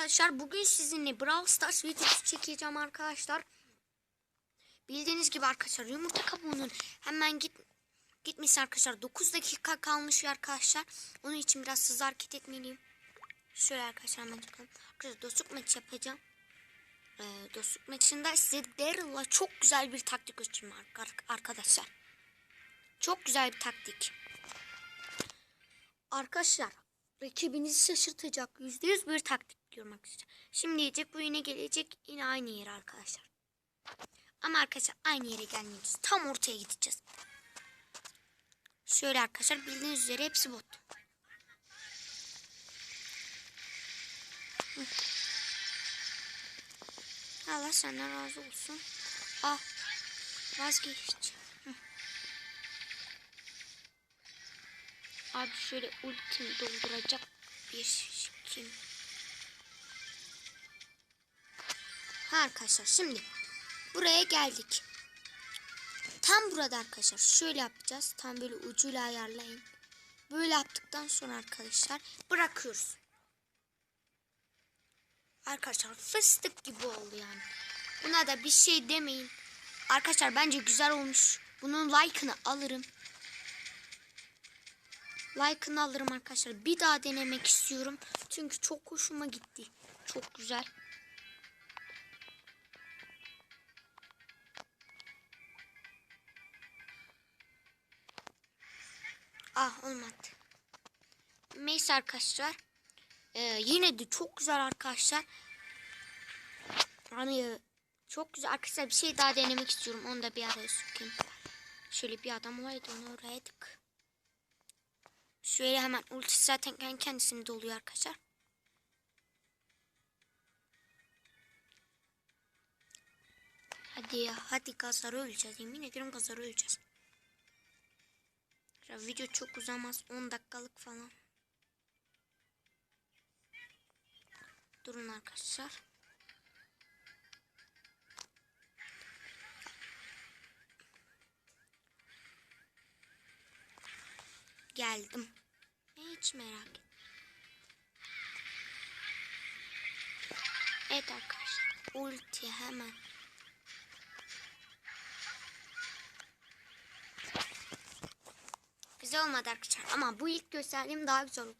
Arkadaşlar bugün sizinle Brawl Stars videosu çekeceğim arkadaşlar. Bildiğiniz gibi arkadaşlar yumurta kabuğunun hemen git gitmesi arkadaşlar 9 dakika kalmış arkadaşlar. Onun için biraz hızlı hareket etmeliyim. Şöyle arkadaşlar hemen çıkalım. Arkadaşlar dostluk maçı yapacağım. Ee, dostluk maçında size Daryl'la çok güzel bir taktik göstereyim ar- arkadaşlar. Çok güzel bir taktik. Arkadaşlar rakibinizi şaşırtacak yüzde yüz bir taktik diyorum arkadaşlar. Şimdi diyecek bu yine gelecek yine aynı yere arkadaşlar. Ama arkadaşlar aynı yere gelmeyeceğiz. Tam ortaya gideceğiz. Şöyle arkadaşlar bildiğiniz üzere hepsi bot. Allah senden razı olsun. Ah vazgeç. Hı. Abi şöyle ultim dolduracak bir kim? Ha arkadaşlar şimdi buraya geldik. Tam burada arkadaşlar şöyle yapacağız. Tam böyle ucuyla ayarlayın. Böyle yaptıktan sonra arkadaşlar bırakıyoruz. Arkadaşlar fıstık gibi oldu yani. Buna da bir şey demeyin. Arkadaşlar bence güzel olmuş. Bunun like'ını alırım. Like'ını alırım arkadaşlar. Bir daha denemek istiyorum. Çünkü çok hoşuma gitti. Çok güzel. Ah olmadı. Neyse arkadaşlar. Ee, yine de çok güzel arkadaşlar. Hani çok güzel arkadaşlar bir şey daha denemek istiyorum. Onu da bir araya sokayım. Şöyle bir adam olaydı onu oraya tık. Şöyle hemen ulti zaten kendi kendisinde doluyor arkadaşlar. Hadi ya hadi gazları öleceğiz. Yemin ederim gazları öleceğiz. Ya video çok uzamaz. 10 dakikalık falan. Durun arkadaşlar. Geldim. Hiç merak etme. Evet arkadaşlar. Ulti hemen. Güzel olmadı arkadaşlar. Ama bu ilk gösterdiğim daha güzel oldu.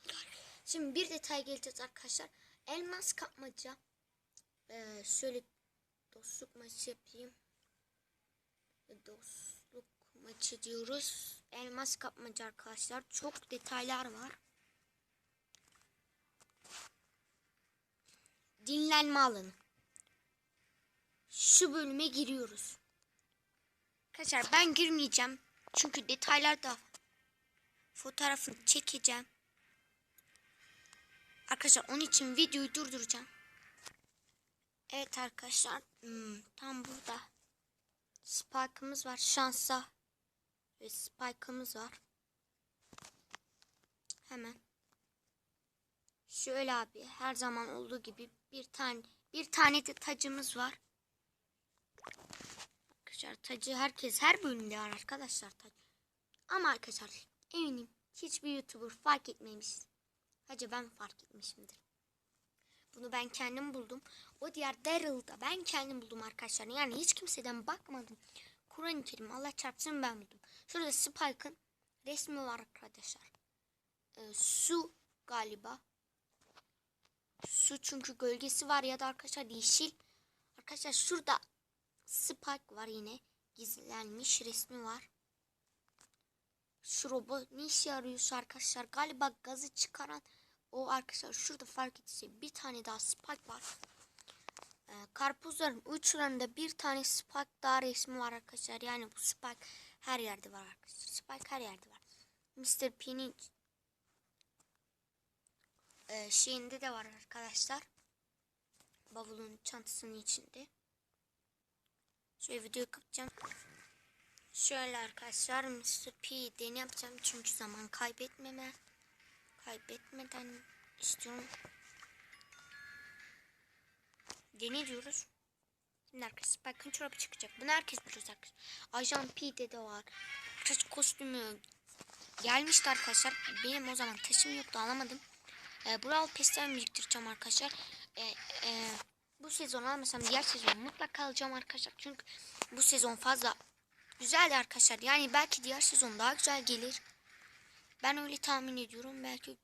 Şimdi bir detay geleceğiz arkadaşlar. Elmas kapmaca. Ee, şöyle dostluk maçı yapayım. Dostluk maçı diyoruz. Elmas kapmaca arkadaşlar. Çok detaylar var. Dinlenme alanı. Şu bölüme giriyoruz. Arkadaşlar ben girmeyeceğim. Çünkü detaylar da fotoğrafını çekeceğim. Arkadaşlar onun için videoyu durduracağım. Evet arkadaşlar hmm, tam burada spike'ımız var şansa ve spike'ımız var. Hemen şöyle abi her zaman olduğu gibi bir tane bir tane de tacımız var. Arkadaşlar tacı herkes her bölümde var arkadaşlar tac. Ama arkadaşlar eminim hiçbir YouTuber fark etmemiş. Hacı ben fark etmişimdir. Bunu ben kendim buldum. O diğer Daryl'da ben kendim buldum arkadaşlar. Yani hiç kimseden bakmadım. Kur'an-ı Kerim Allah çarpsın ben buldum. Şurada Spike'ın resmi var arkadaşlar. Ee, su galiba. Su çünkü gölgesi var ya da arkadaşlar yeşil. Arkadaşlar şurada Spike var yine. Gizlenmiş resmi var. Şu robot ne işe yarıyorsa arkadaşlar galiba gazı çıkaran o arkadaşlar şurada fark ettiyse bir tane daha spike var. Ee, karpuzların uçlarında bir tane spike daha resmi var arkadaşlar. Yani bu spike her yerde var arkadaşlar. Spike her yerde var. Mr. P'nin e, şeyinde de var arkadaşlar. Bavulun çantasının içinde. Şöyle videoyu kapatacağım. Şöyle arkadaşlar Mr. P'den yapacağım çünkü zaman kaybetmeme kaybetmeden istiyorum. Dene diyoruz. Şimdi arkadaşlar bakın çorabı çıkacak. Bunu herkes biliyor arkadaşlar. Ajan P'de de var. Saç kostümü gelmişti arkadaşlar. Benim o zaman taşım yoktu alamadım. Ee, Brawl Pass'ten biriktireceğim arkadaşlar. e, e, bu sezon almasam diğer sezon mutlaka alacağım arkadaşlar. Çünkü bu sezon fazla güzeldi arkadaşlar. Yani belki diğer sezon daha güzel gelir. Ben öyle tahmin ediyorum. Belki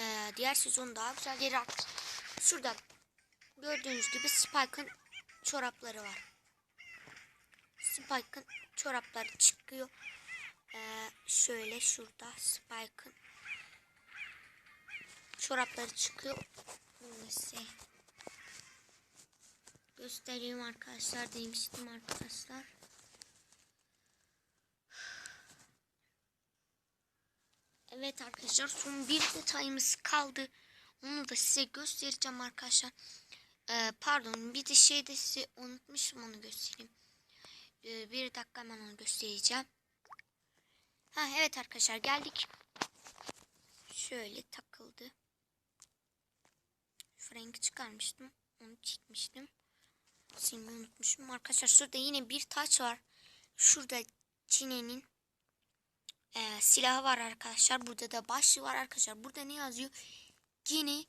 e, diğer sezon daha güzel gelir. Şurada gördüğünüz gibi Spike'ın çorapları var. Spike'ın çorapları çıkıyor. Ee, şöyle şurada Spike'ın çorapları çıkıyor. Size göstereyim arkadaşlar demiştim arkadaşlar. Evet arkadaşlar son bir detayımız kaldı. Onu da size göstereceğim arkadaşlar. Ee, pardon bir de şey de size unutmuşum onu göstereyim. Ee, bir dakika hemen onu göstereceğim. Ha evet arkadaşlar geldik. Şöyle takıldı. Rengi çıkarmıştım. Onu çekmiştim. Silmeyi unutmuşum. Arkadaşlar şurada yine bir taç var. Şurada Çine'nin e, silahı var arkadaşlar. Burada da başlığı var arkadaşlar. Burada ne yazıyor? Yine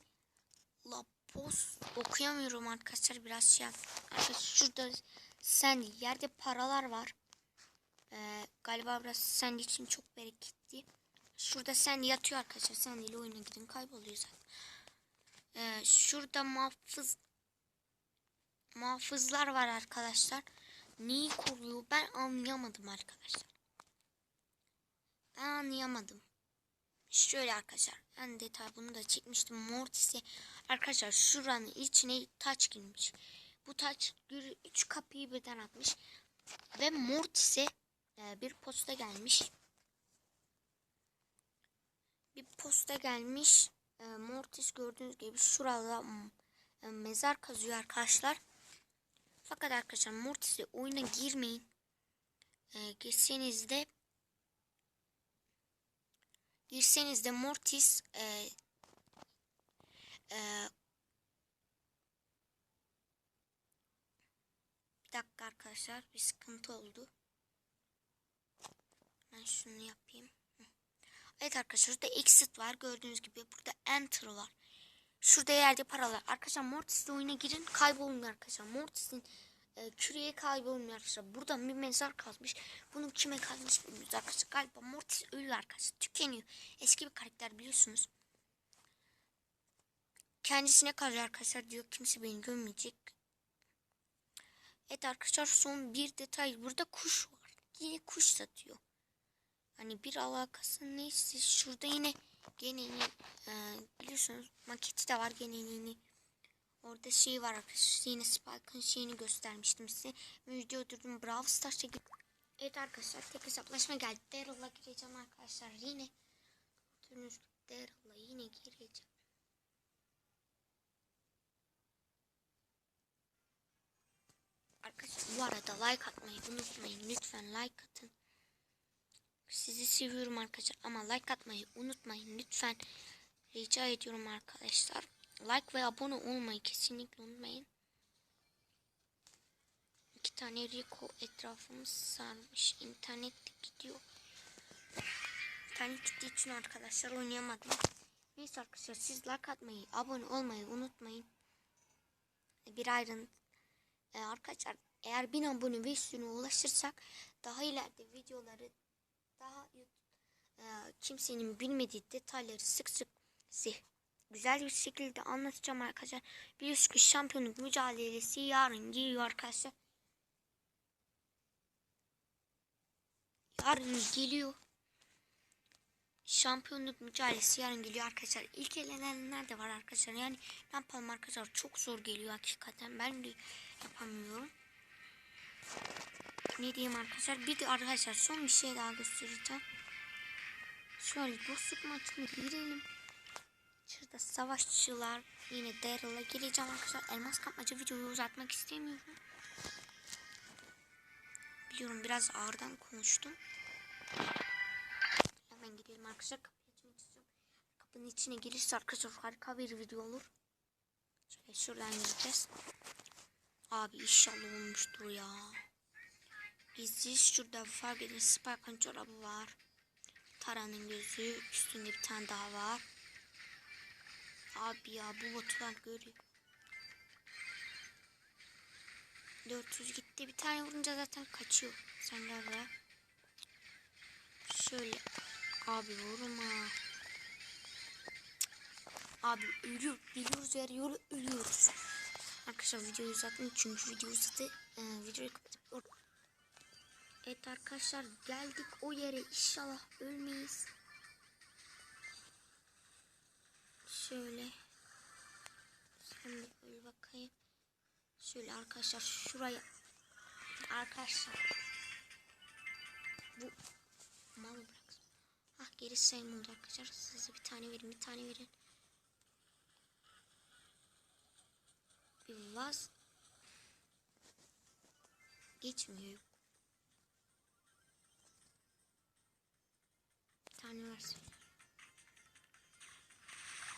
La Post okuyamıyorum arkadaşlar biraz şey. Arkadaşlar şurada sen yerde paralar var. Ee, galiba biraz sen için çok bereketli. Şurada sen yatıyor arkadaşlar. Sen ile oyuna gidin kayboluyor zaten. Ee, şurada muhafız muhafızlar var arkadaşlar. Neyi koruyor ben anlayamadım arkadaşlar. Ben anlayamadım. Şöyle arkadaşlar. En detay bunu da çekmiştim. Mortis'e arkadaşlar şuranın içine taç girmiş. Bu taç 3 kapıyı birden atmış. Ve Mortis'e e, bir posta gelmiş. Bir posta gelmiş. E, Mortis gördüğünüz gibi şurada e, mezar kazıyor arkadaşlar. Fakat arkadaşlar Mortis'e oyuna girmeyin. E, girseniz de girseniz de Mortis e, e, bir dakika arkadaşlar bir sıkıntı oldu. Ben şunu yapayım. Evet arkadaşlar burada exit var. Gördüğünüz gibi burada enter var. Şurada yerde paralar. Arkadaşlar Mortis'le oyuna girin. Kaybolmuyor arkadaşlar. Mortis'in e, küreye kaybolmuyor arkadaşlar. Buradan bir mezar kazmış. Bunu kime kazmış bilmiyoruz arkadaşlar. Galiba Mortis ölüyor arkadaşlar. Tükeniyor. Eski bir karakter biliyorsunuz. Kendisine kazıyor arkadaşlar diyor. Kimse beni görmeyecek. Evet arkadaşlar son bir detay. Burada kuş var. Yine kuş satıyor. Hani bir alakası neyse şurada yine gene yine e, biliyorsunuz maketi de var gene yine orada şey var arkadaşlar yine Spike'ın şeyini göstermiştim size. Video durdum Brawl Stars'a git Evet arkadaşlar tek hesaplaşma geldi. Daryl'a gireceğim arkadaşlar yine gördüğünüz Daryl'a yine gireceğim. Arkadaşlar bu arada like atmayı unutmayın. Lütfen like atın sizi seviyorum arkadaşlar ama like atmayı unutmayın lütfen. Rica ediyorum arkadaşlar. Like ve abone olmayı kesinlikle unutmayın. İki tane Rico etrafımız sarmış. İnternet gidiyor. İnternet gittiği için arkadaşlar oynayamadım. Neyse arkadaşlar siz like atmayı, abone olmayı unutmayın. Bir ayrıntı. Ee, arkadaşlar eğer 1000 abone ve üstüne ulaşırsak daha ileride videoları daha e, kimsenin bilmediği detayları sık sık güzel bir şekilde anlatacağım arkadaşlar. Biliyorsunuz ki şampiyonluk mücadelesi yarın geliyor arkadaşlar. Yarın geliyor. Şampiyonluk mücadelesi yarın geliyor arkadaşlar. İlk elenenler de var arkadaşlar. Yani ne yapalım arkadaşlar çok zor geliyor hakikaten. Ben de yapamıyorum ne diyeyim arkadaşlar. Bir de arkadaşlar son bir şey daha göstereceğim. Şöyle dostluk maçına girelim. Şurada savaşçılar yine Daryl'a gireceğim arkadaşlar. Elmas kapmaca videoyu uzatmak istemiyorum. Biliyorum biraz ağırdan konuştum. Hemen gidelim arkadaşlar. Kapıyı açmak istiyorum. Kapının içine gelirse arkadaşlar harika bir video olur. Şöyle şuradan gireceğiz. Abi inşallah olmuştur ya. Bizi şurada fark edin. Spark'ın çorabı var. Tara'nın gözü. Üstünde bir tane daha var. Abi ya bu botlar görüyor. 400 gitti. Bir tane vurunca zaten kaçıyor. Sen gel buraya. Şöyle. Abi vurma. Abi ölüyor. Biliyoruz yarı ölüyoruz. Arkadaşlar videoyu uzatmayın çünkü video uzadı. Ee, videoyu kapatıp Evet arkadaşlar geldik o yere inşallah ölmeyiz. Şöyle. Sen bir öl bakayım. Şöyle arkadaşlar şuraya. Arkadaşlar. Bu malı bırak. Ah geri sayım oldu arkadaşlar. Size bir tane verin bir tane verin. Vaz. Geçmiyor. Bir tane versin.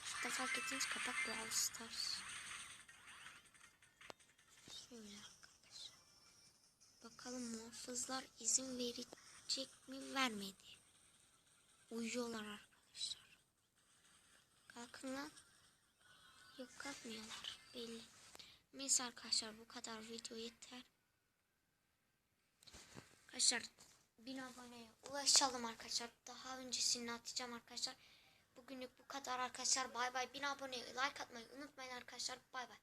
Şurada fark ettiğiniz kapak Brawl Stars. Şöyle arkadaşlar. Bakalım muhafızlar izin verecek mi vermedi. Uyuyorlar arkadaşlar. Kalkın lan. Yok kalkmıyorlar belli. Neyse arkadaşlar bu kadar video yeter. Arkadaşlar 1000 aboneye ulaşalım arkadaşlar. Daha öncesini atacağım arkadaşlar. Bugünlük bu kadar arkadaşlar. Bay bay. 1000 aboneye like atmayı unutmayın arkadaşlar. Bay bay.